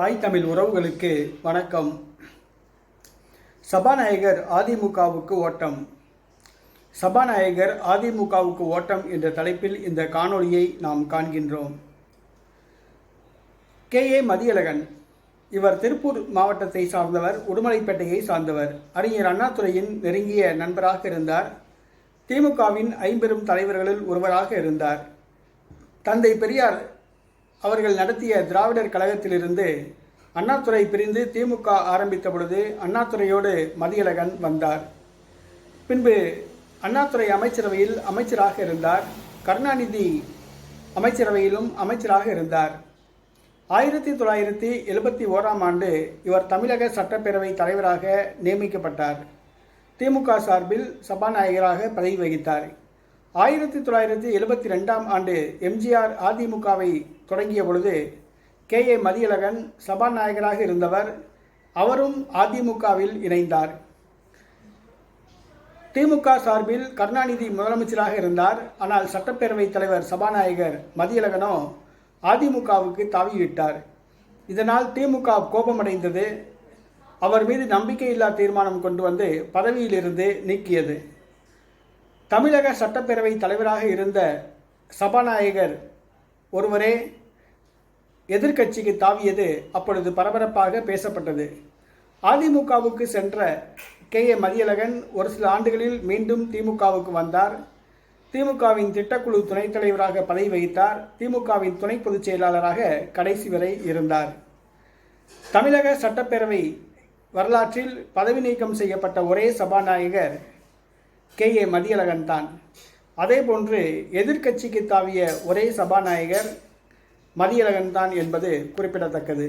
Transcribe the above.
தாய் தமிழ் உறவுகளுக்கு வணக்கம். சபாநாயகர் அதிமுகவுக்கு ஓட்டம். சபாநாயகர் அதிமுகவுக்கு ஓட்டம் என்ற தலைப்பில் இந்த காணொளியை நாம் காண்கின்றோம். கே. ஏ. மதியழகன் இவர் திருப்பூர் மாவட்டத்தை சார்ந்தவர் உடுமலைப்பேட்டையை சார்ந்தவர். அறிஞர் அண்ணாதுரையின் நெருங்கிய நண்பராக இருந்தார். திமுகவின் ஐம்பெரும் தலைவர்களில் ஒருவராக இருந்தார். தந்தை பெரியார் அவர்கள் நடத்திய திராவிடர் கழகத்திலிருந்து அண்ணாதுரை பிரிந்து திமுக ஆரம்பித்த பொழுது அண்ணாதுரையோடு மதியழகன் வந்தார். பின்பு அண்ணாதுரை அமைச்சரவையில் அமைச்சராக இருந்தார். கருணாநிதி அமைச்சரவையிலும் அமைச்சராக இருந்தார். ஆயிரத்தி தொள்ளாயிரத்தி எழுபத்தி ஓராம் ஆண்டு இவர் தமிழக சட்டப்பேரவை தலைவராக நியமிக்கப்பட்டார். திமுக சார்பில் சபாநாயகராக பதவி வகித்தார். ஆயிரத்தி தொள்ளாயிரத்தி எழுபத்தி ரெண்டாம் ஆண்டு எம்ஜிஆர் அதிமுகவை தொடங்கிய பொழுது கே. ஏ. மதியழகன் சபாநாயகராக இருந்தவர். அவரும் அதிமுகவில் இணைந்தார். திமுக சார்பில் கருணாநிதி முதலமைச்சராக இருந்தார். ஆனால் சட்டப்பேரவைத் தலைவர் சபாநாயகர் மதியழகனோ அதிமுகவுக்கு தாவிவிட்டார். இதனால் திமுக கோபமடைந்தது. அவர் மீது நம்பிக்கையில்லா தீர்மானம் கொண்டு வந்து பதவியிலிருந்து நீக்கியது. தமிழக சட்டப்பேரவை தலைவராக இருந்த சபாநாயகர் ஒருவரே எதிர்க்கட்சிக்கு தாவியது அப்பொழுது பரபரப்பாக பேசப்பட்டது. அதிமுகவுக்கு சென்ற கே. ஏ. மதியழகன் ஒரு சில ஆண்டுகளில் மீண்டும் திமுகவுக்கு வந்தார். திமுகவின் திட்டக்குழு துணைத் தலைவராக பதவி வகித்தார். திமுகவின் துணை பொதுச் செயலாளராக கடைசி வரை இருந்தார். தமிழக சட்டப்பேரவை வரலாற்றில் பதவி நீக்கம் செய்யப்பட்ட ஒரே சபாநாயகர் கே. ஏ. மதியழகன் தான். அதேபோன்று எதிர்க்கட்சிக்கு தாவிய ஒரே சபாநாயகர் மதியழகன் தான் என்பது குறிப்பிடத்தக்கது.